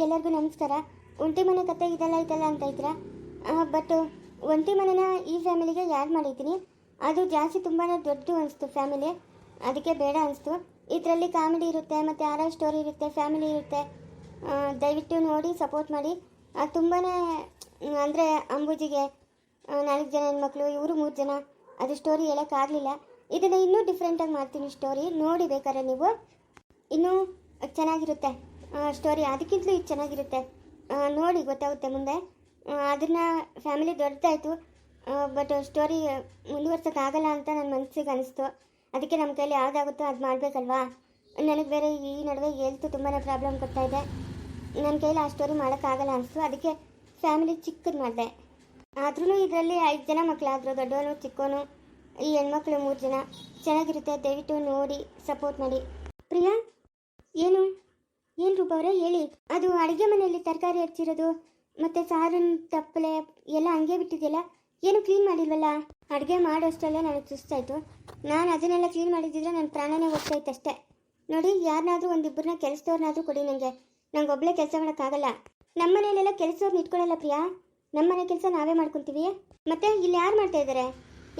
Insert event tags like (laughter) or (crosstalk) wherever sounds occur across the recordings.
ಎಲ್ಲರಿಗೂ ನಮಸ್ಕಾರ. ಒಂಟಿ ಮನೆ ಕತೆ ಇದೆಲ್ಲ ಇದೆಲ್ಲ ಅಂತ ಇದ್ರ ಬಟ್ ಒಂಟಿ ಮನೆನ ಈ ಫ್ಯಾಮಿಲಿಗೆ ಯಾರು ಮಾಡಿದ್ದೀನಿ? ಅದು ಜಾಸ್ತಿ ತುಂಬಾ ದೊಡ್ಡದು ಅನಿಸ್ತು ಫ್ಯಾಮಿಲಿ ಅದಕ್ಕೆ ಬೇಡ ಅನಿಸ್ತು. ಇದರಲ್ಲಿ ಕಾಮಿಡಿ ಇರುತ್ತೆ, ಮತ್ತು ಆರ ಸ್ಟೋರಿ ಇರುತ್ತೆ ಫ್ಯಾಮಿಲಿ ಇರುತ್ತೆ. ದಯವಿಟ್ಟು ನೋಡಿ ಸಪೋರ್ಟ್ ಮಾಡಿ. ತುಂಬಾ ಅಂದರೆ ಅಂಬುಜಿಗೆ ನಾಲ್ಕು ಜನ ಹೆಣ್ಮಕ್ಳು, ಇವರು ಮೂರು ಜನ, ಅದು ಸ್ಟೋರಿ ಹೇಳೋಕ್ಕಾಗಲಿಲ್ಲ ಇದನ್ನು ಇನ್ನೂ ಡಿಫ್ರೆಂಟಾಗಿ ಮಾಡ್ತೀನಿ ಸ್ಟೋರಿ ನೋಡಿ ಬೇಕಾದ್ರೆ ನೀವು. ಇನ್ನೂ ಚೆನ್ನಾಗಿರುತ್ತೆ. ಸ್ಟೋರಿ ಅದಕ್ಕಿಂತಲೂ ಇದು ಚೆನ್ನಾಗಿರುತ್ತೆ. ನೋಡಿ ಗೊತ್ತಾಗುತ್ತೆ ಮುಂದೆ. ಅದನ್ನು ಫ್ಯಾಮಿಲಿ ದೊಡ್ಡದಾಯಿತು. ಬಟ್ ಸ್ಟೋರಿ ಮುಂದುವರ್ಸೋಕ್ಕಾಗಲ್ಲ ಅಂತ ನನ್ನ ಮನಸ್ಸಿಗೆ ಅನಿಸ್ತು. ಅದಕ್ಕೆ ನಮ್ಮ ಕೈಲಿ ಯಾವುದಾಗುತ್ತೋ ಅದು ಮಾಡಬೇಕಲ್ವಾ? ನನಗೆ ಬೇರೆ ಈ ನಡುವೆ ಹೆಲ್ತ್ ತುಂಬಾ ಪ್ರಾಬ್ಲಮ್ ಕೊಡ್ತಾ ಇದೆ. ನನ್ನ ಕೈಲಿ ಆ ಸ್ಟೋರಿ ಮಾಡೋಕ್ಕಾಗಲ್ಲ ಅನಿಸ್ತು. ಅದಕ್ಕೆ ಫ್ಯಾಮಿಲಿ ಚಿಕ್ಕದು ಮಾಡಿದೆ. ಆದ್ರೂ ಇದರಲ್ಲಿ ಐದು ಜನ ಮಕ್ಕಳಾದರು ದೊಡ್ಡವನು ಚಿಕ್ಕವನು ಈ ಹೆಣ್ಮಕ್ಳು ಮೂರು ಜನ. ಚೆನ್ನಾಗಿರುತ್ತೆ, ದಯವಿಟ್ಟು ನೋಡಿ ಸಪೋರ್ಟ್ ಮಾಡಿ. ಪ್ರಿಯಾ, ಏನು? ಏನು ರೂಪ ಅವರೇ ಹೇಳಿ. ಅದು ಅಡುಗೆ ಮನೆಯಲ್ಲಿ ತರಕಾರಿ ಹಚ್ಚಿರೋದು, ಮತ್ತು ಸಾರಿನ ತಪ್ಪಲೆ ಎಲ್ಲ ಹಂಗೆ ಬಿಟ್ಟಿದೆಯಲ್ಲ, ಏನು ಕ್ಲೀನ್ ಮಾಡಿಲ್ವಲ್ಲ? ಅಡುಗೆ ಮಾಡೋಷ್ಟರಲ್ಲೇ ನನಗೆ ಸುಸ್ತಾಯಿತು. ನಾನು ಅದನ್ನೆಲ್ಲ ಕ್ಲೀನ್ ಮಾಡಿದ್ದಿದ್ರೆ ನನ್ನ ಪ್ರಾಣನೇ ಹೋಗ್ತಾಯಿತ್ತು ಅಷ್ಟೇ. ನೋಡಿ ಯಾರನ್ನಾದ್ರೂ ಒಂದಿಬ್ಬರನ್ನ ಕೆಲಸದವ್ರನ್ನಾದ್ರೂ ಕೊಡಿ ನನಗೆ ನಂಗೆ ಒಬ್ಬಳೇ ಕೆಲಸ ಮಾಡೋಕ್ಕಾಗಲ್ಲ. ನಮ್ಮ ಮನೆಯಲ್ಲೆಲ್ಲ ಕೆಲಸದವ್ರನ್ನ ಇಟ್ಕೊಳ್ಳಲ್ಲ ಪ್ರಿಯಾ? ನಮ್ಮ ಮನೆ ಕೆಲಸ ನಾವೇ ಮಾಡ್ಕೊತೀವಿ? ಮತ್ತೆ ಇಲ್ಲಿ ಯಾರು ಮಾಡ್ತಾ ಇದ್ದಾರೆ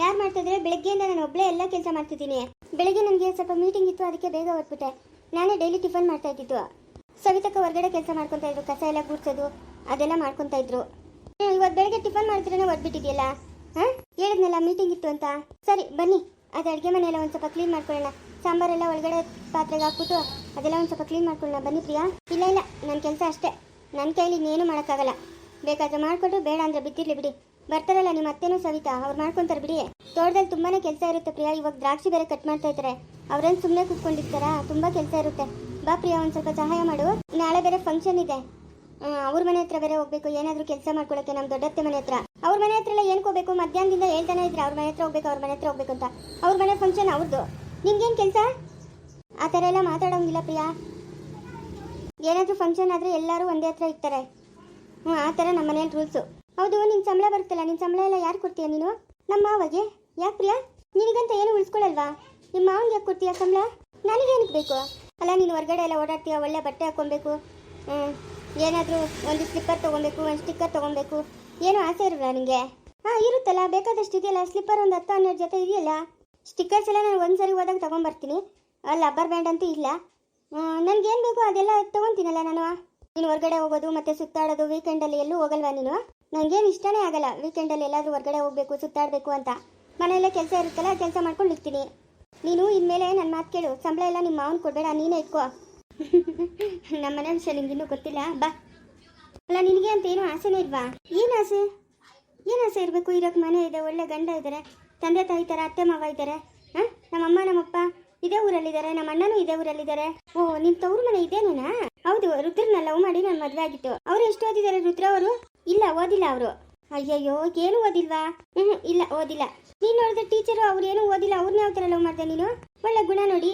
ಯಾರು ಮಾಡ್ತಾ ಇದ್ದಾರೆ ಬೆಳಗ್ಗೆಯಿಂದ ನಾನು ಒಬ್ಬಳೇ ಎಲ್ಲ ಕೆಲಸ ಮಾಡ್ತಿದ್ದೀನಿ. ಬೆಳಗ್ಗೆ ನನಗೆ ಸ್ವಲ್ಪ ಮೀಟಿಂಗ್ ಇತ್ತು, ಅದಕ್ಕೆ ಬೇಗ ಹೊರಟ್ಬಿಟ್ಟೆ. ನಾನೇ ಡೈಲಿ ಟಿಫನ್ ಮಾಡ್ತಾ ಇದ್ದಿದ್ದು. ಸವಿತಕ್ಕ ಹೊರಗಡೆ ಕೆಲಸ ಮಾಡ್ಕೊತಾ ಇದ್ರು, ಕಸ ಎಲ್ಲ ಗುಡ್ಸೋದು, ಅದೆಲ್ಲ ಮಾಡ್ಕೊತಾ ಇದ್ರು. ಇವತ್ತು ಬೆಳಗ್ಗೆ ಟಿಫನ್ ಮಾಡ್ತಿರೇನೆ ಹೊರಬಿಟ್ಟಿದ್ಯಲ್ಲ ಹಾಂ? ಹೇಳಿದ್ನಲ್ಲ ಮೀಟಿಂಗ್ ಇತ್ತು ಅಂತ. ಸರಿ, ಬನ್ನಿ. ಅದು ಅಡುಗೆ ಮನೆಯೆಲ್ಲ ಒಂದು ಸ್ವಲ್ಪ ಕ್ಲೀನ್ ಮಾಡ್ಕೊಳ್ಳೋಣ. ಸಾಂಬಾರೆಲ್ಲ ಒಳಗಡೆ ಪಾತ್ರೆಗೆ ಹಾಕ್ಬಿಟ್ಟು ಅದೆಲ್ಲ ಒಂದು ಸ್ವಲ್ಪ ಕ್ಲೀನ್ ಮಾಡ್ಕೊಳ್ಳೋಣ. ಬನ್ನಿ ಪ್ರಿಯಾ. ಇಲ್ಲ ಇಲ್ಲ ನನ್ನ ಕೆಲಸ ಅಷ್ಟೇ. ನನ್ನ ಕೈಲಿ ಇನ್ನೇನು ಮಾಡೋಕ್ಕಾಗಲ್ಲ. ಬೇಕಾದ್ರೆ ಮಾಡಿಕೊಟ್ಟು ಬೇಡ ಅಂದ್ರೆ ಬಿದ್ದಿರಲಿ ಬಿಡಿ. ಬರ್ತಾರಲ್ಲ ನಿಮ್ಮ ಅತ್ತೆನೂ ಸವಿತಾ, ಅವ್ರು ಮಾಡ್ಕೊಂತಾರೆ ಬಿಡಿ. ತೋಟದಲ್ಲಿ ತುಂಬಾನೇ ಕೆಲಸ ಇರುತ್ತೆ ಪ್ರಿಯಾ. ಇವಾಗ ದ್ರಾಕ್ಷಿ ಬೇರೆ ಕಟ್ ಮಾಡ್ತಾ ಇದ್ದಾರೆ ಅವ್ರೇನು ಸುಮ್ಮನೆ ಕೂತ್ಕೊಂಡಿರ್ತಾರಾ? ತುಂಬಾ ಕೆಲಸ ಇರುತ್ತೆ. ಬಾ ಪ್ರಿಯಾ, ಒಂದು ಸ್ವಲ್ಪ ಸಹಾಯ ಮಾಡು. ನಾಳೆ ಬೇರೆ ಫಂಕ್ಷನ್ ಇದೆ. ಅವ್ರ ಮನೆ ಹತ್ರ ಬೇರೆ ಹೋಗ್ಬೇಕು. ಏನಾದರೂ ಕೆಲಸ ಮಾಡ್ಕೊಳಕ್ಕೆ ನಮ್ಮ ದೊಡ್ಡತ್ತೆ ಮನೆ ಹತ್ರ. ಅವ್ರ ಮನೆ ಹತ್ರ ಎಲ್ಲ ಏನಕ್ಕೆ ಹೋಗ್ಬೇಕು ಮಧ್ಯಾಹ್ನದಿಂದ ಹೇಳ್ತಾನೆ ಇದ್ರೆ ಅವ್ರ ಮನೆ ಹತ್ರ ಹೋಗ್ಬೇಕು, ಅವ್ರ ಮನೆ ಹತ್ರ ಹೋಗ್ಬೇಕು ಅಂತ. ಅವ್ರ ಮನೆ ಫಂಕ್ಷನ್ ಅವ್ರದ್ದು ನಿಮ್ಗೇನು ಕೆಲಸ? ಆ ಥರ ಎಲ್ಲ ಮಾತಾಡೋಂಗಿಲ್ಲ ಪ್ರಿಯಾ. ಏನಾದರೂ ಫಂಕ್ಷನ್ ಆದರೆ ಎಲ್ಲರೂ ಒಂದೇ ಹತ್ರ ಇರ್ತಾರೆ. ಹ್ಞೂ ಆ ಥರ ನಮ್ಮ ಮನೇಲಿ ರೂಲ್ಸು ಹೌದು ನಿನ್ನ ಸಂಬಳ ಬರುತ್ತಲ್ಲ? ನಿನ್ನ ಸಂಬಳ ಎಲ್ಲ ಯಾರು ಕೊಡ್ತೀಯ ನೀನು? ನಮ್ಮ ಮಾವಗೆ. ಯಾಕೆ ಪ್ರಿಯಾ? ನಿನಗಂತ ಏನು ಉಳಿಸ್ಕೊಳ್ಳಲ್ವಾ ನಿಮ್ಮ ಮಾವನಿಗೆ ಯಾಕೆ ಕೊಡ್ತೀಯ ಸಂಬಳ? ನನಗೇನಕ್ಕೆ ಬೇಕು? ಅಲ್ಲ, ನೀನು ಹೊರಗಡೆ ಎಲ್ಲ ಓಡಾಡ್ತೀಯ? ಒಳ್ಳೆ ಬಟ್ಟೆ ಹಾಕ್ಕೊಬೇಕು. ಏನಾದರೂ ಒಂದು ಸ್ಲಿಪ್ಪರ್ ತೊಗೊಬೇಕು, ಒಂದು ಸ್ಟಿಕ್ಕರ್ ತೊಗೊಬೇಕು. ಏನೂ ಆಸೆ ಇರಲ್ಲ ನನಗೆ ಹಾಂ ಇರುತ್ತಲ್ಲ, ಬೇಕಾದಷ್ಟು ಇದೆಯಲ್ಲ ಸ್ಲಿಪ್ಪರ್ ಒಂದು ಹತ್ತು, ಹನ್ನೆರಡು ಜೊತೆ ಇದೆಯಲ್ಲ? ಸ್ಟಿಕ್ಕರ್ಸ್ ಎಲ್ಲ ನಾನು ಒಂದು ಸರಿ ಹೋದಾಗ ತೊಗೊಂಬರ್ತೀನಿ. ಲಬ್ಬರ್ ಬ್ಯಾಂಡ್ ಅಂತೂ ಇಲ್ಲ. ನನಗೇನು ಬೇಕು ಅದೆಲ್ಲ ತೊಗೊತೀನಲ್ಲ ನಾನು? ನೀನು ಹೊರಗಡೆ ಹೋಗೋದು, ಮತ್ತು ಸುತ್ತಾಡೋದು ವೀಕೆಂಡಲ್ಲಿ ಎಲ್ಲೂ ಹೋಗಲ್ವಾ ನೀನು? ನನಗೇನು ಇಷ್ಟನೇ ಆಗಲ್ಲ ವೀಕೆಂಡಲ್ಲಿ ಎಲ್ಲಾದರೂ ಹೊರಗಡೆ ಹೋಗಬೇಕು, ಸುತ್ತಾಡಬೇಕು ಅಂತ. ಮನೆಯಲ್ಲೇ ಕೆಲಸ ಇರುತ್ತಲ್ಲ, ಕೆಲಸ ಮಾಡ್ಕೊಂಡು ಇರ್ತೀನಿ ನೀನು ಇನ್ಮೇಲೆ ನನ್ನ ಮಾತು ಕೇಳು. ಸಂಬಳ ಎಲ್ಲ ನಿಮ್ಮ ಮಾವನ್ ಕೊಡಬೇಡ, ನೀನೇ ಇಟ್ಕೋ. (laughs) ನಮ್ಮ ಮನೆ ವಿಷಯ ನಿಂಗೆ ಇನ್ನೂ ಗೊತ್ತಿಲ್ಲ. ಬಾ. ಅಲ್ಲ, ನಿನಗೆ ಅಂತ ಏನೂ ಆಸೆನೇ ಇಲ್ವಾ? ಏನು ಆಸೆ? ಏನು ಆಸೆ ಇರಬೇಕು? ಇರೋಕೆ ಮನೆ ಇದೆ, ಒಳ್ಳೆ ಗಂಡ ಇದ್ದಾರೆ ತಂದೆ ತಾಯಿ ಥರ ಅತ್ತೆ ಮಾವ ಇದ್ದಾರೆ ಹಾಂ? ನಮ್ಮಮ್ಮ ನಮ್ಮಪ್ಪ ಇದೇ ಊರಲ್ಲಿದ್ದಾರೆ ನಮ್ಮ ಅಣ್ಣನೂ ಇದೇ ಊರಲ್ಲಿದ್ದಾರೆ ಓ ನಿಮ್ಮ ತವ್ರ ಮನೆ ಇದೇನೇನಾ? ಹೌದು, ರುದ್ರನ್ನ ಲವ್ ಮಾಡಿ ನಾನು ಮದುವೆ ಆಗಿತ್ತು. ಅವರು ಎಷ್ಟು ಓದಿದ್ದಾರೆ ರುದ್ರ ಅವರು? ಇಲ್ಲ, ಓದಿಲ್ಲ ಅವರು. ಅಯ್ಯಯ್ಯೋ, ಏನು ಓದಿಲ್ವಾ? ಹ್ಞೂ ಇಲ್ಲ, ಓದಿಲ್ಲ. ನೀನು ನೋಡಿದ್ರೆ ಟೀಚರು ಅವ್ರು ಏನು ಓದಿಲ್ಲ ಅವ್ರನ್ನ ಯಾವ ಥರ ಲವ್ ಮಾಡ್ದೆ ನೀನು? ಒಳ್ಳೆ ಗುಣ ನೋಡಿ.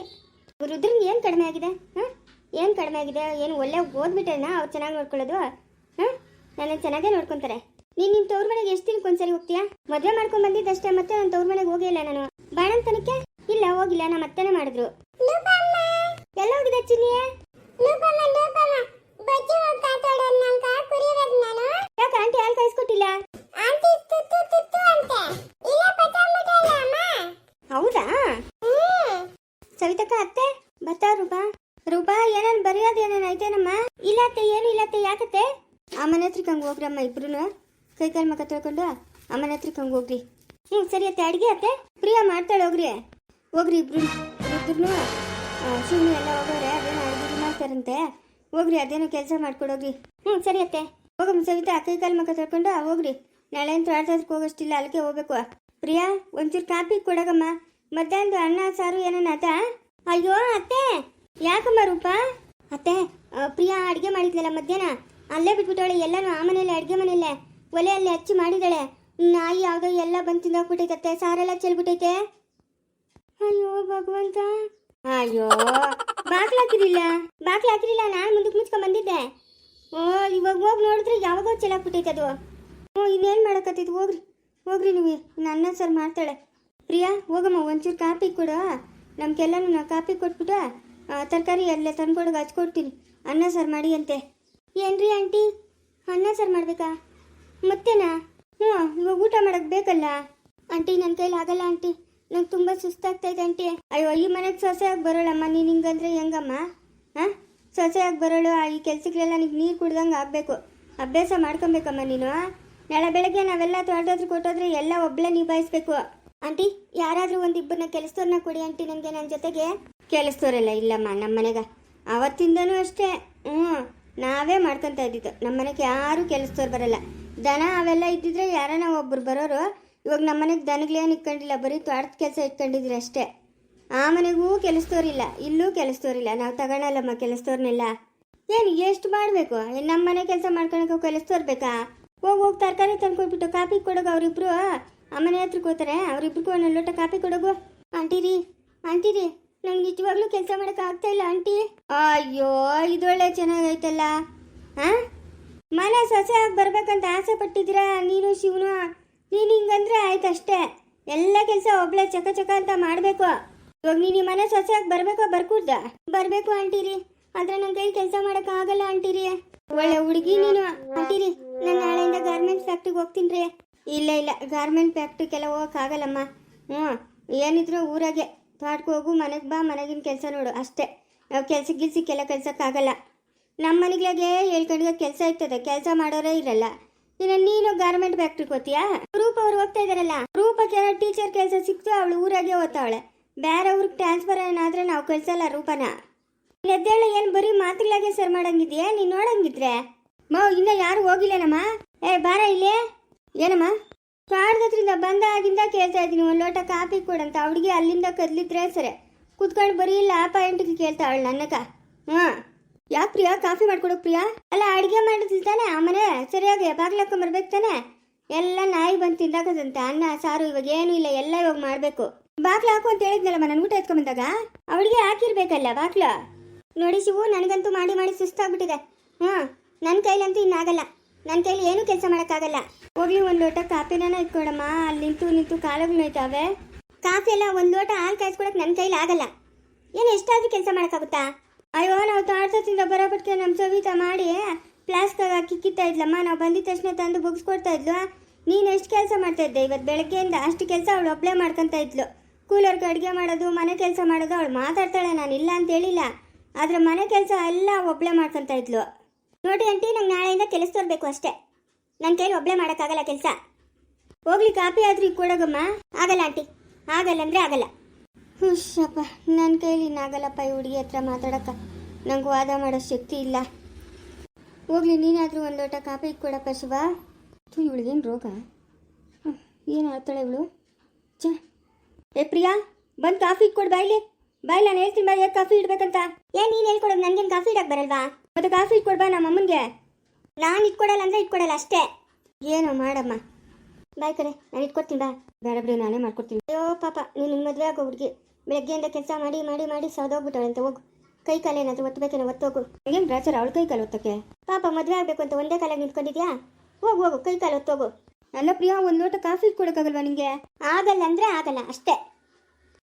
ರುದ್ರನ್ ಏನು ಕಡಿಮೆ ಆಗಿದೆ? ಹಾಂ? ಏನು ಕಡಿಮೆ ಆಗಿದೆ? ಏನು ಒಳ್ಳೆ ಓದ್ಬಿಟ್ಟೇನಾ? ಅವ್ರು ಚೆನ್ನಾಗಿ ನೋಡ್ಕೊಳ್ಳೋದು? ಹಾಂ? ನನ್ನ ಚೆನ್ನಾಗೇ ನೋಡ್ಕೊಂತಾರೆ. ನೀನು ನಿಮ್ಮ ತವ್ರ ಮನೆಗೆ ಎಷ್ಟು ದಿನಕ್ಕೆ ಒಂದ್ಸರಿ ಹೋಗ್ತೀಯಾ? ಮದುವೆ ಮಾಡ್ಕೊಂಡ್ ಬಂದಿದ್ದಷ್ಟೇ, ಮತ್ತೆ ನನ್ನ ತವ್ರ ಮನೆಗೆ ಹೋಗಿಲ್ಲ ನಾನು. ಬಾಣಂತನಕ್ಕೆ ಇಲ್ಲ, ಹೋಗಿಲ್ಲ ನಮ್ಮ ಅತ್ತೆನೇ ಮಾಡಿದ್ರು. ಎಲ್ಲ ಹೋಗಿದೆ ಚಿನ್ನಿಯೇ ಯಾಕೆ ಆಂಟಿ ಹಾಲು ಕಾಯಿಸ್ಕೊಟ್ಟಿಲ್ಲ ಹೌದಾ ಸವಿತಕ್ಕ ಅತ್ತೆ ಬರ್ತಾ ರೂಪಾ ರೂಪಾ ಏನೇನು ಬರೆಯೋದು ಏನೇನು ಐತೇನಮ್ಮ ಇಲ್ಲ ಅತ್ತೆ ಏನು ಇಲ್ಲ ಅತ್ತೆ ಯಾಕತ್ತೆ? ಅಮ್ಮನ ಮನೆ ಹತ್ರಕ್ಕೆ ಹಂಗೆ ಹೋಗ್ರಮ್ಮ ಇಬ್ರು ಕೈ ಕಾಲು ಮಕ್ಕ ತೊಳ್ಕೊಂಡು ಅಮ್ಮನ ಮನೆ ಹತ್ರಕ್ಕೆ ಹಂಗೆ ಹೋಗ್ರಿ. ಹ್ಞೂ ಸರಿ ಅತ್ತೆ ಅಡುಗೆ ಅತ್ತೆ? ಪ್ರಿಯಾ ಮಾಡ್ತಾಳೆ ಹೋಗ್ರಿ. ಹೋಗ್ರಿ ಇಬ್ರು ಇಬ್ರು ಶಿವನು ಎಲ್ಲ ಹೋಗೋರೆ ಅದೇನೋ ಅಡುಗೆ ಮಾಡ್ತಾರಂತೆ. ಹೋಗ್ರಿ ಅದೇನೋ ಕೆಲಸ ಮಾಡ್ಕೊಡೋಗ್ರಿ ಹ್ಞೂ ಸರಿ ಅತ್ತೆ. ಹೋಗಮ್ಮ ಸವಿತಾ ಕೈ ಕಾಲು ಮಕ್ಕ ತೊಳ್ಕೊಂಡು ಹೋಗ್ರಿ. ನಾಳೆ ಅಂತೂ ಆಡ್ಸೋದಕ್ಕೆ ಹೋಗೋಷ್ಟಿಲ್ಲ ಅಲ್ಲಿಗೆ ಹೋಗ್ಬೇಕು. ಪ್ರಿಯಾ ಒಂಚೂರು ಕಾಪಿ ಕೊಡಗಮ್ಮ. ಮಧ್ಯಾಹ್ನದ ಅನ್ನ ಸಾರು ಏನೇನು ಆತ ಅಯ್ಯೋ ಅತ್ತೆ! ಯಾಕಮ್ಮ ರೂಪ? ಅತ್ತೆ ಪ್ರಿಯಾ ಅಡುಗೆ ಮಾಡಿದ್ಲಲ್ಲ ಮಧ್ಯಾಹ್ನ? ಅಲ್ಲೇ ಬಿಟ್ಬಿಟ್ಟವಳೆ, ಎಲ್ಲನೂ ಆ ಮನೆಯಲ್ಲೇ, ಅಡುಗೆ ಮನೆಯಲ್ಲೇ? ಒಲೆಯಲ್ಲಿ ಹಚ್ಚಿ ಮಾಡಿದಾಳೆ ನಾಯಿ ಯಾವುದೋ ಎಲ್ಲ ಬಂದು ತಿಂದೋಗ್ಬಿಟ್ಟೈತೆ ಸಾರೆಲ್ಲ ಚೆಲ್ಬಿಟ್ಟೈತೆ. ಅಯ್ಯೋ, ಭಗವಂತ. ಅಯ್ಯೋ, ಬಾಗ್ಲು ಹಾಕಿರಿಲ್ಲ ನಾನು ಮುಂದಕ್ಕೆ ಮುಚ್ಕೊಂಡ್ ಬಂದಿದ್ದೆ. ಓ, ಇವಾಗ ಹೋಗಿ ನೋಡಿದ್ರೆ ಯಾವಾಗೋ ಚೆಲ್ಲಾಕ್ಬಿಟ್ಟೈತೆ ಅದು. ಹ್ಞೂ ಇನ್ನೇನು ಮಾಡಕತ್ತಿದ್ದು? ಹೋಗ್ರಿ. ಹೋಗ್ರಿ ನೀವು. ನನ್ನ ಸರ್ ಮಾಡ್ತಾಳೆ. ಪ್ರಿಯಾ, ಹೋಗಮ್ಮ, ಒಂಚೂರು ಕಾಪಿ ಕೊಡು. ನಮ್ಗೆಲ್ಲನೂ ಕಾಪಿ ಕೊಟ್ಬಿಟ್ಟು ತರಕಾರಿ ಅಲ್ಲೇ ತಂದ್ಕೊಡೋಕೆ ಹಚ್ಕೊಡ್ತೀನಿ. ಅನ್ನ ಸಾರು ಮಾಡಿ ಅಂತೆ. ಏನ್ರಿ ಆಂಟಿ? ಅನ್ನ ಸಾರು ಮಾಡ್ಬೇಕಾ? ಮತ್ತೇನಾ? ಹ್ಞೂ, ಇವಾಗ ಊಟ ಮಾಡೋಕ್ಕೆ ಬೇಕಲ್ಲ? ಆಂಟಿ ನನ್ನ ಕೈಲಿ ಆಗಲ್ಲ ಆಂಟಿ. ನಂಗೆ ತುಂಬ ಸುಸ್ತಾಗ್ತಾಯಿದೆ ಆಂಟಿ. ಅಯ್ಯೋ, ಈ ಮನೆಗೆ ಸೊಸೆಯಾಗಿ ಬರೋಳಮ್ಮ, ನೀನು ಹಿಂಗಂದ್ರೆ ಹೆಂಗಮ್ಮ? ಹಾಂ? ಸೊಸೆಯಾಗಿ ಬರೋಳು ಈ ಕೆಲ್ಸಕ್ಕೆಲ್ಲ ನಿಂಗೆ ನೀರು ಕುಡ್ದಂಗೆ ಆಗಬೇಕು. ಅಭ್ಯಾಸ ಮಾಡ್ಕೊಬೇಕಮ್ಮ ನೀನು ನಾಳೆ ಬೆಳಗ್ಗೆ ನಾವೆಲ್ಲ ತೋಟದ್ರ ಕೊಟ್ಟೋದ್ರೆ ಎಲ್ಲ ಒಬ್ಬಳೇ ನಿಭಾಯಿಸ್ಬೇಕು. ಆಂಟಿ, ಯಾರಾದರೂ ಒಂದಿಬ್ಬರನ್ನ ಕೆಲಸದವ್ರನ್ನ ಕೊಡಿ ಆಂಟಿ, ನನಗೆ ನನ್ನ ಜೊತೆಗೆ. ಕೆಲಸದವರೆಲ್ಲ ಇಲ್ಲಮ್ಮ ನಮ್ಮ ಮನೆಗೆ. ಅವತ್ತಿಂದನೂ ಅಷ್ಟೇ. ಹ್ಞೂ, ನಾವೇ ಮಾಡ್ಕೊತ ಇದ್ದಿದ್ದು. ನಮ್ಮ ಮನೆಗೆ ಯಾರೂ ಕೆಲಸದವ್ರು ಬರಲ್ಲ. ದನ ಅವೆಲ್ಲ ಇದ್ದಿದ್ರೆ ಯಾರನ್ನ ಒಬ್ಬರು ಬರೋರು, ಇವಾಗ ನಮ್ಮ ಮನೆಗೆ ದನಗಳೇನು ಇಟ್ಕೊಂಡಿಲ್ಲ, ಬರೀ ತೋಟದ ಕೆಲಸ ಇಟ್ಕೊಂಡಿದ್ರೆ ಅಷ್ಟೇ. ಆ ಮನೆಗೂ ಕೆಲಸದವ್ರಿಲ್ಲ ಇಲ್ಲೂ ಕೆಲಸದವ್ರಿಲ್ಲ ನಾವು ತಗೊಳಲ್ಲಮ್ಮ ಕೆಲಸದವ್ರನ್ನೆಲ್ಲ. ಏನು, ಎಷ್ಟು ಮಾಡಬೇಕು? ನಮ್ಮ ಮನೆ ಕೆಲಸ ಮಾಡ್ಕೊಳಕ್ಕೆ ಕೆಲಸದವ್ರು ಬೇಕಾ? ಹೋಗಿ ಹೋಗಿ ತರಕಾರಿ ತಂದ್ಕೊಟ್ಬಿಟ್ಟು ಕಾಫಿ ಕೊಡೋಕೆ ಅವರಿಬ್ರು ಆ ಹತ್ರ ಹೋಗ್ತಾರೆ ಅವರಿಬ್ರಿಗೂ ಒಂದೊಂದು ಲೋಟ ಕಾಫಿ ಕೊಡೋಗು ಆಂಟಿ ರೀ ಆಂಟಿ ರೀ, ನಂಗೆ ನಿಜವಾಗ್ಲೂ ಕೆಲಸ ಮಾಡಕ್ಕೆ ಆಗ್ತಾ ಇಲ್ಲ, ಆಂಟಿ. ಅಯ್ಯೋ ಇದೊಳ್ಳೆ ಚೆನ್ನಾಗೈತಲ್ಲ ಹಾಂ ಮನೆ ಸೊಸೆ ಆಗಿ ಬರ್ಬೇಕಂತ ಆಸೆ ಪಟ್ಟಿದ್ದೀರಾ? ನೀನು, ಶಿವನು ನೀನು ಹಿಂಗಂದ್ರೆ ಆಯ್ತು ಅಷ್ಟೇ ಎಲ್ಲ ಕೆಲಸ ಒಬ್ಳೆ ಚಕ ಚಕ ಅಂತ ಮಾಡಬೇಕು. ಇವಾಗ ನೀನು ಮನೆ ಸೊಸೆ ಆಗಿ ಬರ್ಬೇಕೋ, ಬರ್ಕೂಡ್ದ? ಬರಬೇಕು ಆಂಟಿರಿ ಆದ್ರೆ ನನ್ನ ಕೈ ಕೆಲಸ ಮಾಡಕ್ ಆಗಲ್ಲ ಆಂಟಿರಿ ಒಳ್ಳೆ ಹುಡುಗಿ ನೀನು. ಆಂಟಿರಿ ನಾನು ನಾಳೆಯಿಂದ ಗಾರ್ಮೆಂಟ್ ಫ್ಯಾಕ್ಟ್ರಿಗೆ ಹೋಗ್ತೀನಿ ರೀ. ಇಲ್ಲ ಇಲ್ಲ. ಗಾರ್ಮೆಂಟ್ ಫ್ಯಾಕ್ಟ್ರಿಗೆಲ್ಲ ಹೋಗೋಕ್ಕಾಗಲ್ಲಮ್ಮ. ಹ್ಞೂ. ಏನಿದ್ರು ಊರಾಗೆ ತೋಟಕ್ಕೆ ಹೋಗು, ಮನೆಗೆ ಬಾ, ಮನೆಗಿನ ಕೆಲಸ ನೋಡು, ಅಷ್ಟೇ. ನಾವು ಕೆಲ್ಸಕ್ಕೆ ಗಿಲ್ಸಕ್ಕೆಲ್ಲ ಕೆಲ್ಸಕ್ಕಾಗಲ್ಲ ನಮ್ಮ ಮನೆಗಳಿಗೆ ಹೇಳ್ಕೊಂಡ್ಗೆ ಕೆಲಸ ಇರ್ತದೆ, ಕೆಲಸ ಮಾಡೋರೇ ಇರಲ್ಲ. ಇನ್ನು ನೀನು ಗಾರ್ಮೆಂಟ್ ಫ್ಯಾಕ್ಟ್ರಿಗೆ ಹೋಗ್ತೀಯಾ? ರೂಪ ಅವ್ರು ಹೋಗ್ತಾ ಇದಾರಲ್ಲ ರೂಪಕ್ಕೆ ಟೀಚರ್ ಕೆಲಸ ಸಿಕ್ತು, ಅವಳು ಊರಾಗೆ ಓದ್ತಾವಳೆ. ಬೇರೆ ಊರಿಗೆ ಟ್ರಾನ್ಸ್ಫರ್ ಏನಾದ್ರೆ ನಾವು ಕಳ್ಸಲ್ಲ ರೂಪನ. ಎದ್ದೇಳ ಏನು ಬರೀ ಮಾತುಗಳಾಗೆ ಸರ್ ಮಾಡಂಗಿದೆಯಾ? ನೀನು ನೋಡಂಗಿದ್ರೆ. ಮಾವ್ ಇನ್ನೂ ಯಾರು ಹೋಗಿಲ್ಲನಮ್ಮ ಏ, ಬಾರ ಇಲ್ಲೇ. ಏನಮ್ಮ? ಕಾಡ್ದತ್ರಿಂದ ಬಂದ ಆಗಿಂದ ಕೇಳ್ತಾ ಇದ್ದೀನಿ. ಒಂದು ಲೋಟ ಕಾಫಿ ಕೊಡಂತ. ಅವಳಿಗೆ ಅಲ್ಲಿಂದ ಕದ್ಲಿದ್ರೆ ಸರಿ. ಕುತ್ಕೊಂಡು ಬರೀ ಲಾಪ ಎಂಟಿಗೆ ಕೇಳ್ತಾವಳು ನನ್ನಕ ಹಾಂ ಯಾಕೆ ಪ್ರಿಯಾ? ಕಾಫಿ ಮಾಡ್ಕೊಡು ಪ್ರಿಯಾ? ಅಲ್ಲ, ಅಡುಗೆ ಮಾಡಿದ್ಲು ತಾನೆ ಆ ಮನೆ? ಸರಿಯಾಗಿ ಬಾಗ್ಲಕ್ಕ ಬರ್ಬೇಕು ತಾನೆ? ಎಲ್ಲ ನಾಯಿ ಬಂದು ತಿಂದಾಕದಂತೆ. ಅನ್ನ, ಸಾರು ಇವಾಗ ಏನು ಇಲ್ಲ. ಎಲ್ಲ ಇವಾಗ ಮಾಡಬೇಕು. ಬಾಗ್ಲ ಹಾಕು ಅಂತ ಹೇಳಿದ್ನಲ್ಲಮ್ಮ ನನ್ನ ಊಟ ಎತ್ಕೊಂಡ್ ಬಂದಾಗ ಅವಳಿಗೆ ಹಾಕಿರ್ಬೇಕಲ್ಲ ಬಾಗ್ಲ? ನೋಡಿ ಶಿವು, ನನಗಂತೂ ಮಾಡಿ ಮಾಡಿ ಸುಸ್ತಾಗ್ಬಿಟ್ಟಿದೆ. ಹ್ಞೂ ನನ್ನ ಕೈಲಂತೂ ಇನ್ನಾಗಲ್ಲ. ನನ್ನ ಕೈಲಿ ಏನು ಕೆಲಸ ಮಾಡೋಕ್ಕಾಗಲ್ಲ. ಹೋಗ್ಲಿ ಒಂದು ಲೋಟ ಕಾಫಿನ ಇಟ್ಕೊಡಮ್ಮ. ಅಲ್ಲಿ ನಿಂತು ನಿಂತು ಕಾಲುಗಳು ನೋಯ್ತಾವೆ ಕಾಫಿ ಎಲ್ಲ ಒಂದು ಲೋಟ ಹಾಲು ಕಾಯಿಸ್ಕೊಳಕ್ಕೆ ನನ್ನ ಕೈಲಿ ಆಗಲ್ಲ. ಏನು ಎಷ್ಟಾದ್ರೂ ಕೆಲಸ ಮಾಡೋಕ್ಕಾಗುತ್ತಾ? ಅಯ್ಯೋ, ನಾವು ತಾಡ್ಸತ್ತಿಂದ ಬರೋಬಿಟ್ಕೆ ನಮ್ಮ ಸವಿತಾ ಮಾಡಿ ಪ್ಲಾಸ್ಕಾಗ ಹಾಕಿ ಇದ್ಲಮ್ಮ. ನಾವು ಬಂದಿದ ತಕ್ಷಣ ತಂದು ಬುಗ್ಸ್ಕೊಡ್ತಾ ಇದ್ಲು. ನೀನು ಎಷ್ಟು ಕೆಲಸ ಮಾಡ್ತಾ ಇದ್ದೆ? ಇವತ್ತು ಬೆಳಗ್ಗೆಯಿಂದ ಅಷ್ಟು ಕೆಲಸ ಅವಳು ಅಪ್ಲೈ ಮಾಡ್ಕೊಂತ ಇದ್ಲು. ಕೂಲರ್ಗೆ ಅಡುಗೆ ಮಾಡೋದು, ಮನೆ ಕೆಲಸ ಮಾಡೋದು, ಅವಳು ಮಾತಾಡ್ತಾಳೆ ನಾನು ಇಲ್ಲ ಅಂತ ಹೇಳಿಲ್ಲ ಆದರೆ ಮನೆ ಕೆಲಸ ಎಲ್ಲ ಒಬ್ಳೆ ಮಾಡ್ಕೊತಾ ಇದ್ಲು. ನೋಡಿ ಆಂಟಿ ನಂಗೆ ನಾಳೆಯಿಂದ ಕೆಲಸ ತರಬೇಕು ಅಷ್ಟೇ. ನನ್ನ ಕೈಲಿ ಒಬ್ಳೆ ಮಾಡೋಕ್ಕಾಗಲ್ಲ ಕೆಲಸ. ಹೋಗ್ಲಿ ಕಾಪಿ ಆದರೂ ಕೊಡೋಗಮ್ಮ. ಆಗಲ್ಲ ಆಂಟಿ. ಆಗಲ್ಲ ಅಂದರೆ ಆಗಲ್ಲ. ಹುಷಪ್ಪ ನನ್ನ ಕೈಲಿ ಇನ್ನಾಗಲ್ಲಪ್ಪ ಈ ಹುಡುಗಿ ಹತ್ರ ಮಾತಾಡೋಕ್ಕ. ನಂಗೆ ವಾದ ಮಾಡೋ ಶಕ್ತಿ ಇಲ್ಲ. ಹೋಗ್ಲಿ ನೀನಾದರೂ ಒಂದು ಲೋಟ ಕಾಫಿ ಕೊಡಪ್ಪ ಶಿವ ತು ಇವಳಿಗೇನು ರೋಗ. ಏನು ಆಡ್ತಾಳೆ ಇವಳು? ಚ ಏ ಪ್ರಿಯಾ ಬಂದು ಕಾಫಿ ಇಟ್ಕೊಡು ಬಾಯ್ಲಿ. ಬಾಯ್ಲಿ ನಾನು ಹೇಳ್ತೀನಿ ಬಾಯ್ ಯಾಕೆ ಕಾಫಿ ಇಡ್ಬೇಕಂತ. ಏನು ನೀನು ಹೇಳ್ಕೊಡೋದು ನನಗೇನು ಕಾಫಿ ಇಡಕ್ಕೆ ಬರಲ್ವಾ? ಮತ್ತೆ ಕಾಫಿ ಇಟ್ಕೊಡ್ಬಾ ನಮ್ಮ ಅಮ್ಮನಿಗೆ. ನಾನು ಇಟ್ಕೊಡಲ್ಲ ಅಂದ್ರೆ ಇಟ್ಕೊಡಲ್ಲ ಅಷ್ಟೇ. ಏನೋ ಮಾಡಮ್ಮ. ಬಾಯ್ ಕಡೆ ನಾನು ಇಟ್ಕೊಡ್ತೀನಿ ಬಾ. ಬೇಡ ಬಿಡಿ, ನಾನೇ ಮಾಡ್ಕೊಡ್ತೀನಿ. ಅಯ್ಯೋ, ಪಾಪ, ನೀನು ನಿಮ್ಮ ಮದುವೆ ಆಗೋ ಹುಡುಗಿ. ಬೆಳಗ್ಗೆಯಿಂದ ಕೆಲಸ ಮಾಡಿ ಮಾಡಿ ಮಾಡಿ ಸೌದೋಗ್ಬಿಟ್ಟವಳಂತೆ ಹೋಗು. ಕೈ ಕಾಲು ಏನಾದ್ರು ಒತ್ತಬೇಕೇನೋ ಒತ್ತೋಗು. ಏನು ರಾಚರ್ ಅವಳು ಕೈ ಕಾಲು ಒತ್ತಕ್ಕೆ ಪಾಪ, ಮದುವೆ ಆಗಬೇಕು ಅಂತ ಒಂದೇ ಕಾಲಾಗಿ ನಿಂತ್ಕೊಂಡಿದ್ಯಾ? ಹೋಗು ಹೋಗು, ಕೈ ಕಾಲು ಒತ್ತೋಗು. ಅಲ್ಲ ಪ್ರಿಯಾ, ಒಂದು ಲೋಟ ಕಾಫಿ ಇಟ್ಕೊಡಕ್ಕಾಗಲ್ವಾ ನಿಂಗೆ? ಆಗಲ್ಲ ಅಂದ್ರೆ ಆಗಲ್ಲ, ಅಷ್ಟೇ.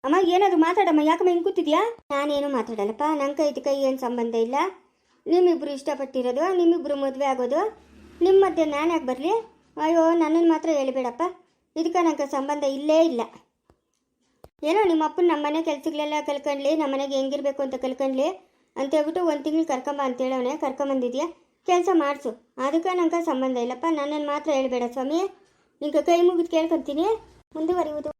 ಅಮ್ಮ, ಏನಾದ್ರು ಮಾತಾಡಮ್ಮ. ಯಾಕಮ್ಮ ಹಿಂಗೆ ಕೂತಿದ್ಯಾ? ನಾನೇನು ಮಾತಾಡಲ್ಲಪ್ಪ. ನನ್ನ ಕೈ ಕೈ ಏನು ಸಂಬಂಧ ಇಲ್ಲ. ನಿಮ್ಮಿಬ್ರು ಇಷ್ಟಪಟ್ಟಿರೋದು, ನಿಮ್ಮಿಬ್ರು ಮದುವೆ ಆಗೋದು ನಿಮ್ಮ ಮಧ್ಯೆ ನಾನು ಯಾಕೆ ಬರಲಿ? ಅಯ್ಯೋ ನನ್ನನ್ನು ಮಾತ್ರ ಹೇಳಿಬೇಡಪ್ಪ. ಇದಕ್ಕೆ ನನಗೆ ಸಂಬಂಧ ಇಲ್ಲೇ ಇಲ್ಲ. ಏನೋ ನಿಮ್ಮ ಅಪ್ಪನ ನಮ್ಮ ಮನೆ ಕೆಲ್ಸಗಳೆಲ್ಲ ಕಲ್ಕೊಂಡ್ಲಿ ನಮ್ಮ ಮನೆಗೆ ಹೆಂಗಿರ್ಬೇಕು ಅಂತ ಕಲ್ಕೊಂಡ್ಲಿ ಅಂತ ಹೇಳ್ಬಿಟ್ಟು ಒಂದು ತಿಂಗಳು ಕರ್ಕೊಂಬ ಅಂತ ಹೇಳವನೆ, ಕರ್ಕೊಂಬಂದಿದ್ಯಾ? ಕೆಲಸ ಮಾಡಿಸು. ಅದಕ್ಕೆ ನಂಗೆ ಸಂಬಂಧ ಇಲ್ಲಪ್ಪ ನನ್ನನ್ನು ಮಾತ್ರ ಹೇಳಬೇಡ ಸ್ವಾಮಿ. ನಿಂಗೆ ಕೈ ಮುಗಿದು ಕೇಳ್ಕೊತೀನಿ. ಮುಂದುವರಿಯುವುದು.